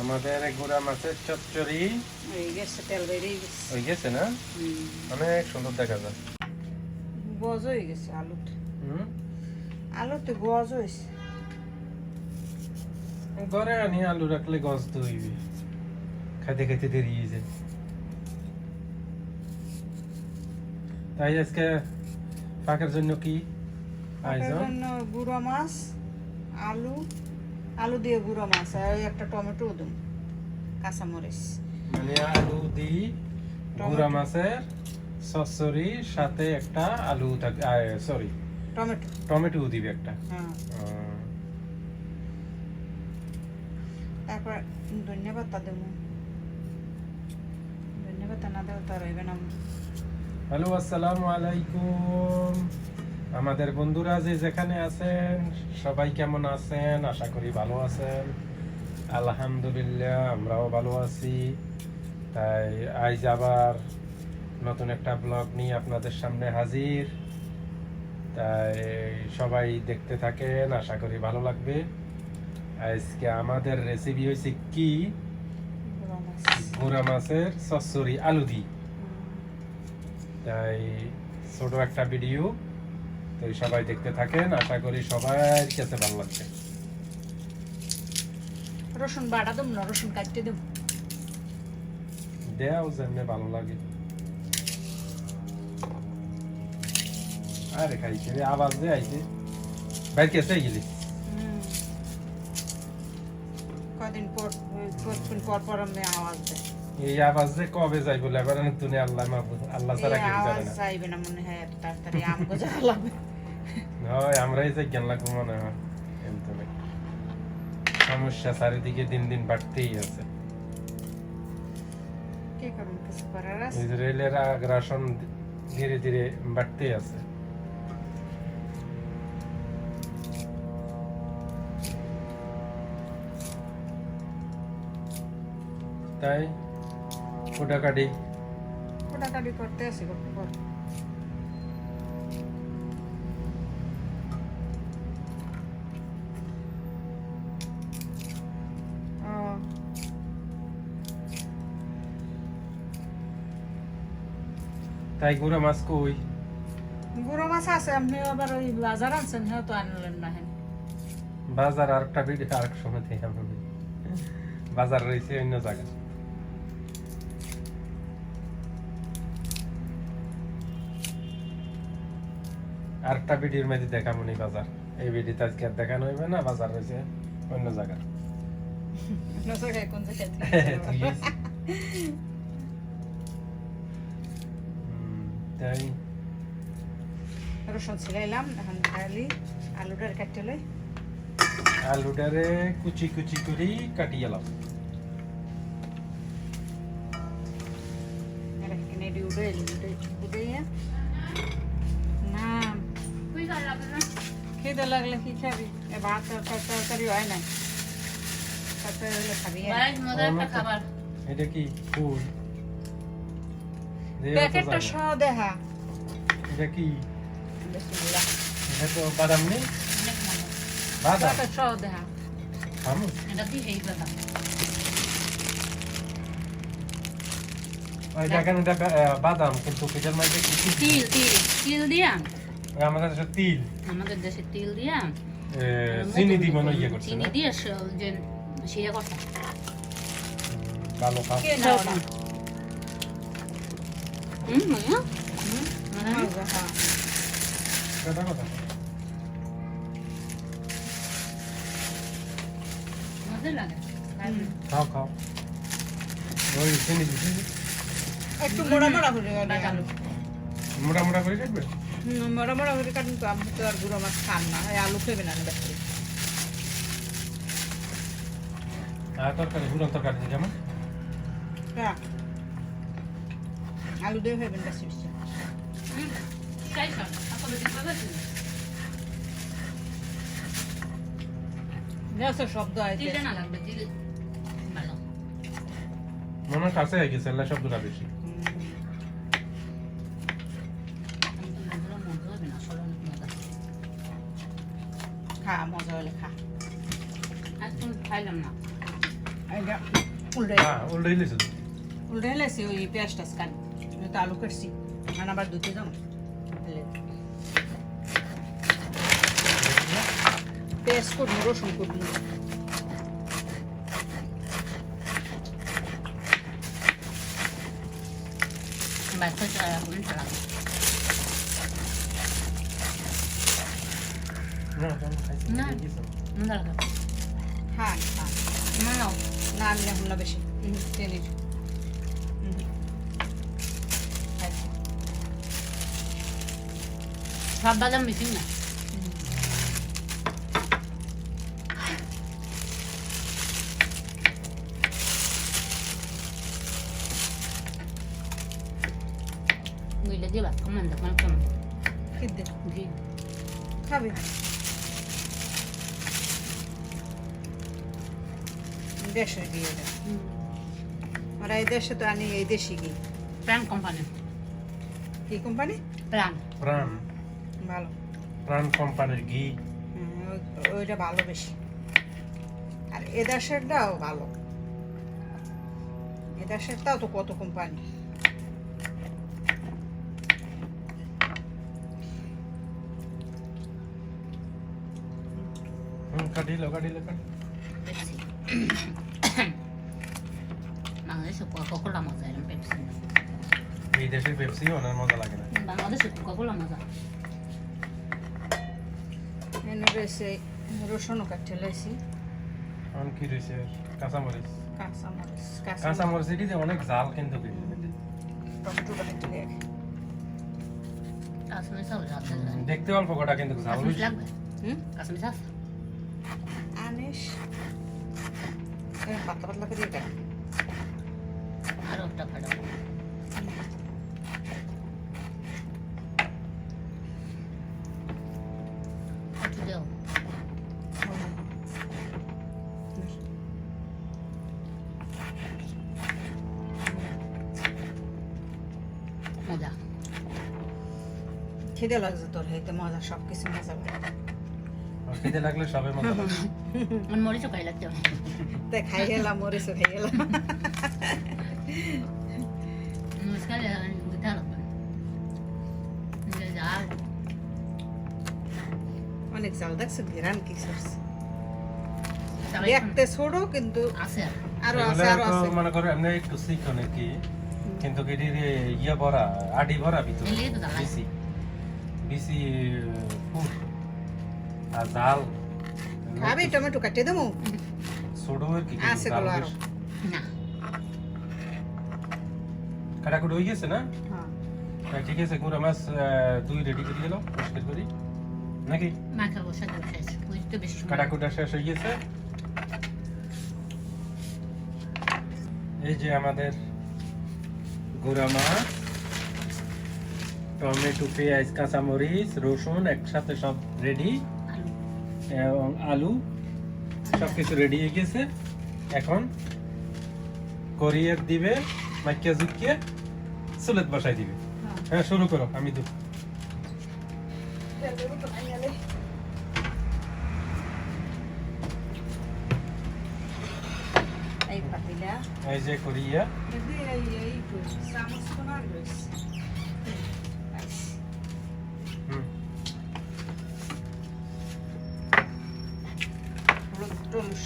আমাদের গুড়া মাছের চচ্চড়ি। হয়ে গেছে না? অনেক সুন্দর দেখা যায়। গজ হয়ে গেছে আলুতে হুম? আলুতে গজ হয়েছে। ঘরে আনি আলু রাখলে খাইতে খাইতে দেরি হয়ে যায়। তাই আজকে পাকের জন্য কি আয়োজন? গুঁড়ো মাছ আলু আলু দিয়ে গুঁড়ো মাছ আর ওই একটা টমেটো দিন কাঁচামরিচ। মানে আলু দি গুড়া মাছের সসরি সাথে একটা আলু থাকে সরি টমেটো। টমেটো দিবি একটা। হ্যাঁ। তারপর ধন্যবাদ তা দেবো। ধন্যবাদ না দেবো তার হইবে না। হ্যালো আসসালামু আলাইকুম। আমাদের বন্ধুরা যে যেখানে আছেন, সবাই কেমন আছেন? আশা করি ভালো আছেন। আলহামদুলিল্লাহ, আমরাও ভালো আছি। তাই আজ আবার নতুন একটা ব্লগ নিয়ে আপনাদের সামনে হাজির। তাই সবাই দেখতে থাকেন, আশা করি ভালো লাগবে। আজকে আমাদের রেসিপি হয়েছে কি? গুঁড়া মাছের সসরি আলু হুম। তাই ছোট একটা ভিডিও তাই সবাই দেখতে থাকেন আশা করি সবার কাছে ভালো লাগবে রসুন বাটা দেব না রসুন কাটতে দেব। দেও যেমনি ভালো লাগে। আরে খাইছে রে আওয়াজ দে আইছে। বাইর কেসে গেলি? কদিন পর কদিন পর পর আমি আওয়াজ দেয় এই আওয়াজ যে কবে যাই বলে তুমি আল্লাহ আল্লাহ ছাড়া কেউ জানে না। চাইবে না মনে হয় তাড়াতাড়ি আমগো যাওয়া লাগবে। হয় আমরাই যে জ্ঞান লাগবো মনে হয় সমস্যা চারিদিকে দিন দিন বাড়তেই আছে। ইসরায়েলের আগ্রাসন ধীরে ধীরে বাড়তেই আছে। তাই কোটাকাটি কোটাকাটি করতে আসি করতে। তাই গুড়া মাছ কই? গুঁড়ো মাছ আছে আপনি আবার ওই বাজার আনছেন হ্যাঁ তো আনলেন না হেন। বাজার আর একটা ভিডিও আর এক সময় থেকে আমি বাজার রয়েছে অন্য জায়গায়। আর একটা ভিডিওর মধ্যে দেখাবো নি বাজার। এই ভিডিওতে আজকে আর দেখানো হইবে না বাজার রয়েছে অন্য জায়গায়। অন্য জায়গায় কোন জায়গায়? তুই। রসুন ছিলাইলাম এখন খালি আলুটার কাটতে লই। আলুটারে কুচি কুচি করে কাটিয়ে না। খিদে লাগলে কি খাবি? এ ভাত তরকারি হয় না তরকারি হলে খাবি। এটা কি? ফুল? প্যাকেটটা সহ দেখা এটা কি? এটা তো বাদাম নেই? বাদাম? সহ দেখা এটা বাদাম। কিন্তু মধ্যে তিল তিল। তিল দিয়া? আমাদের দেশে তিল। আমাদের দেশে তিল দিয়া? চিনি দিব না ইয়ে করছে চিনি দিয়ে যে সিয়া করছে। ভালো খাও খাও খাও ওই একটু মোড়া মোড়া করে বাদাম। মোটা মোটা করে হুম, মোড়া মোড়া করে কাটুন তো আমি তো আর গুঁড়ো মাছ খান না আলু খেবে না তরকারি গুঁড়ো তরকারি কেমন হ্যাঁ আলু দিয়ে খাবেন বেশি বেশি। শব্দ হয় মনে হয় কাছে হয়ে গেছে শব্দটা বেশি। খা মজা হলে খা। আজ খাইলাম না। এটা উল্টে হ্যাঁ উল্টাই লিছো। উল্টে হেলেছি ওই পেঁয়াজটা তো আলু কাটছি মানে আবার করব রসুন করব করে চালা না না। হ্যাঁ হ্যাঁ না না আমি এখন না বেশি টেনে সব বাদাম বেশি না গুইলে দিবা কমান দা কমান ঘি খাবে দেশের ঘি এটা আর এই দেশে তো আনি এই দেশি ঘি প্রাণ কোম্পানি কি কোম্পানি প্রাণ প্রাণ ভালো। প্রাণ কোম্পানির ঘি। ওইটা ভালো বেশি। আর এ দেশেরটাও ভালো। এ দেশেরটাও তো কত কোম্পানি। কাটিলো কাটিলো বাংলাদেশে কোকা-কোলা মজা এরকম পেপসি না। এই দেশের পেপসি অনেক মজা লাগে না। বাংলাদেশে কোকা-কোলা মজা। এনে রয়েছে রসুনও কাটতে লাইছি এখন কি রয়েছে কাঁচামরিচ কাঁচামরিচ কাঁচামরিচ কাঁচামরিচ এটি অনেক জাল কিন্তু দেখতে অল্প কটা কিন্তু ঝাল বেশি। লাগবে? হুম? কাশ্মীর আছে? আনিস। পাতলা পাতলা করে এটা আরও একটা ফাটাবো খিদে লাগছে তোর হইতে মজা সব কিছু মজা লাগে আর খিদে লাগলে সবে মজা লাগে মরিচও খাই লাগতে হবে। তাই খাই গেলাম মরিচও খাই গেলাম অনেক জাল দেখছ ঘেরান কি তবে দেখতে ছোট কিন্তু আছে আর। আছে আরও আছে। মনে করো এমনি একটু শিখ নাকি কিন্তু কি রে ইয়ে ভরা আডি ভরা ভিতরে। বেশি। বেশি পুর আর জাল খাবি টমেটো কাটিয়ে দেবো ছোট আর কি আছে গুলো আরও। না। কাটাকুটি হয়ে গেছে না? হ্যাঁ ঠিক আছে গুঁড়া মাছ দুই রেডি করে গেল পরিষ্কার করি নাকি? মাখা বসা শেষ বুঝতে বেশি কাটাকুটা শেষ হয়ে গেছে। এই যে আমাদের গুঁড়া মাছ টমেটো পেঁয়াজ কাঁচামরিচ রসুন একসাথে সব রেডি এবং আলু সব কিছু রেডি হয়ে গেছে এখন করিয়ার দিবে মাইকা জুকিয়ে চুলেত বসাই দিবে হ্যাঁ হ্যাঁ শুরু করো আমি দেবো। এই এই যে করিয়া এই এই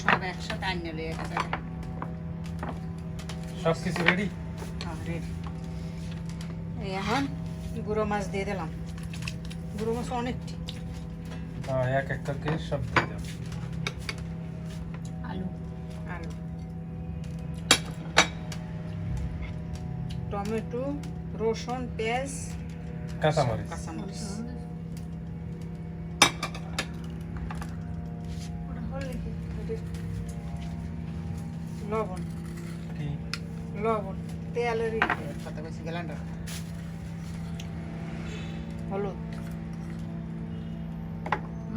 সব একসাথে আনিয়ে লই একেবারে সব কিছু রেডি হ্যাঁ রেডি এখন গুঁড়ো মাছ দিয়ে দিলাম। গুঁড়ো মাছ অনেকটি হ্যাঁ এক এক করে সব দিয়ে দাও আলু। আলু। টমেটো রসুন পেঁয়াজ কাঁচামরিচ। কাঁচামরিচ। লবণ। লবণ তেলের কথা বেশি গেলাম হলুদ।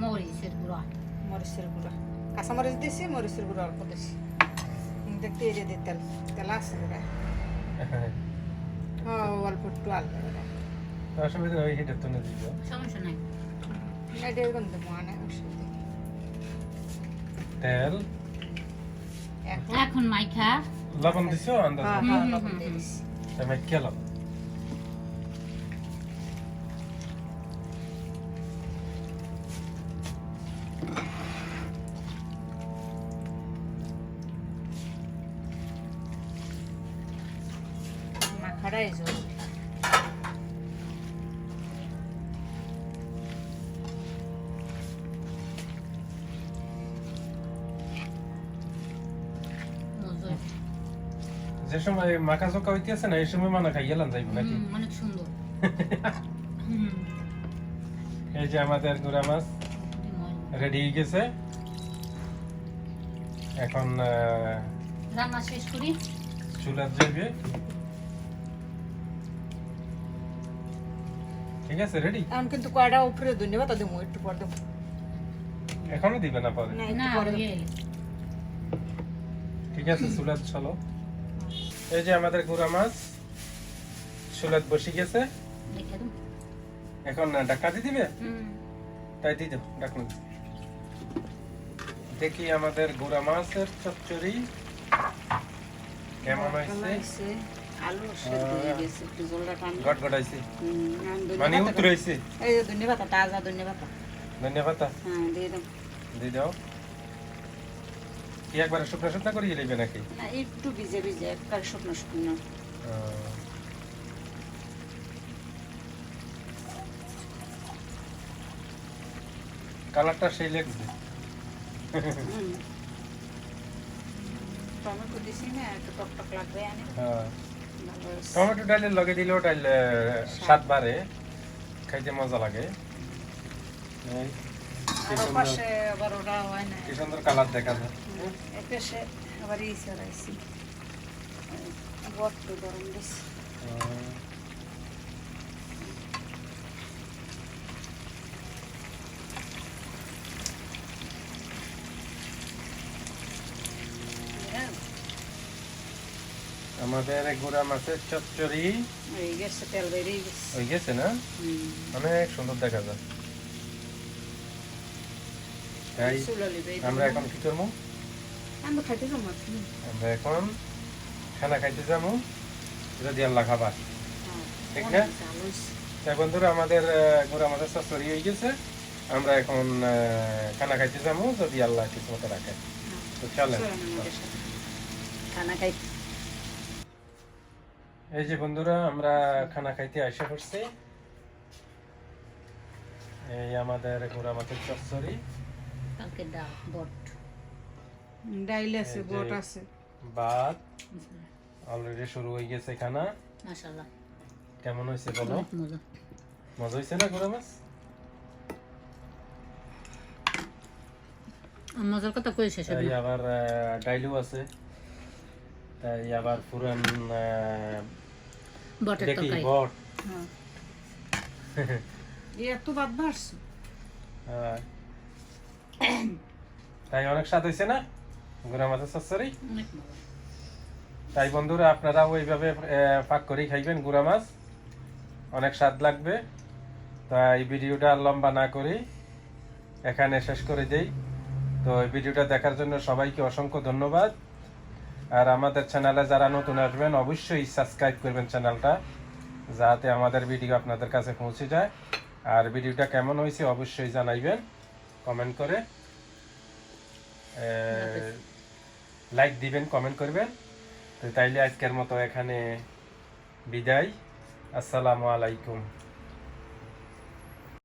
মরিচের গুঁড়া। মরিচের গুঁড়া। কাঁচামরিচ দিছি মরিচের গুঁড়া অল্প দিছি। দেখতে এই যে দিয়ে তেল তেল আছে ওটা হ্যাঁ। অল্প একটু ওটা অসুবিধা ওই হিটার তো দিব সমস্যা নাই। এটা এরকম দেবো অসুবিধা। তেল? এখন মাইখা। লবণ দিছো আন্দাজ হ্যাঁ হ্যাঁ লবণ। দিছি আমি খেলাম। মাখাটাই জরুরি যে সময় মাখা চোখা হইতেছে না এই সময় মানা খাই গেলাম যাইব নাকি? অনেক সুন্দর। এই যে আমাদের গুড়া মাছ রেডি হয়ে গেছে। এখন রান্না শেষ করি। চুলার যাবে ঠিক আছে রেডি? এখন কিন্তু কয়টা উপরে ধন্যবাদ দেবো একটু পর দেবো। এখনও দিবে না পরে? না পরে। গেলে। ঠিক আছে চুলাত চলো এই যে আমাদের গুড়া মাছ চুলাত বসে গেছে। এখন ডাক্কা দিয়ে দিবে? তাই দিয়ে দাও ডাকুন দেখি আমাদের গুড়া মাছের চচ্চড়ি কেমন হয়েছে। মানে ধন্যবাদ ধন্যবাদ ধন্যবাদ দিয়ে দাও। কি একবারে শুকনো শুকনো করিয়ে নেবে নাকি? না একটু ভিজে ভিজে একবার শুকনো শুকনো কালারটা সেই লাগছে। টমেটো দিছি না একটু টক টক লাগবে হ্যাঁ। টমেটো ডালের লগে দিলেও ডাল স্বাদ। বাড়ে খাইতে মজা লাগে। এই, পাশে আবার ওটা হয় না। কি সুন্দর কালার দেখা যায়। এপাশে আবার এই সরাইছি বট্ট গরম দিছি হ্যাঁ, আমাদের গুড়া মাছের চচ্চড়ি। এই গেছে তেল বেরিয়ে গেছে। হয়ে গেছে না? অনেক সুন্দর দেখা যায়। তাই আমরা এখন কি করব? আমরা খাইতে যাব আমরা এখন খানা খাইতে যাব। যদি আল্লাহ খাবার। ঠিক না? তাই বন্ধুরা আমাদের গোড়া আমাদের সরি হয়ে গেছে। আমরা এখন খানা খাইতে যাব যদি আল্লাহ কিছু মতো রাখে তো চলেন। খানা খাই। এই যে বন্ধুরা আমরা খানা খাইতে আসা করছি এই আমাদের গোড়া মাছের চচ্চড়ি কালকে ডাল বট। ডাইল আছে বট আছে। ভাত অলরেডি শুরু হয়ে গেছে খানা। মাশাল্লাহ কেমন হয়েছে বলো? মজা। মজা হয়েছে না গোড়া মাছ? মজার কথা কই শেষ হবে আবার ডাইলু আছে। তাই আবার পুরান আহ, বটের তরকারি। বট। হ্যাঁ। এত বাদ ভাসছে হ্যাঁ। তাই অনেক স্বাদ হয়েছে না? গোড়া মাছের চচ্চড়ি? তাই বন্ধুরা আপনারাও ওইভাবে পাক করেই খাইবেন গুড়া মাছ। অনেক স্বাদ লাগবে। তাই ভিডিওটা আর লম্বা না করি এখানে শেষ করে দেই। তো এই ভিডিওটা দেখার জন্য সবাইকে অসংখ্য ধন্যবাদ। আর আমাদের চ্যানেলে যারা নতুন আসবেন অবশ্যই সাবস্ক্রাইব করবেন চ্যানেলটা যাতে আমাদের ভিডিও আপনাদের কাছে পৌঁছে যায়। আর ভিডিওটা কেমন হয়েছে অবশ্যই জানাইবেন। কমেন্ট করে। লাইক দিবেন কমেন্ট করবেন। তো তাইলে আজকের মতো এখানে বিদায়। আসসালামু আলাইকুম।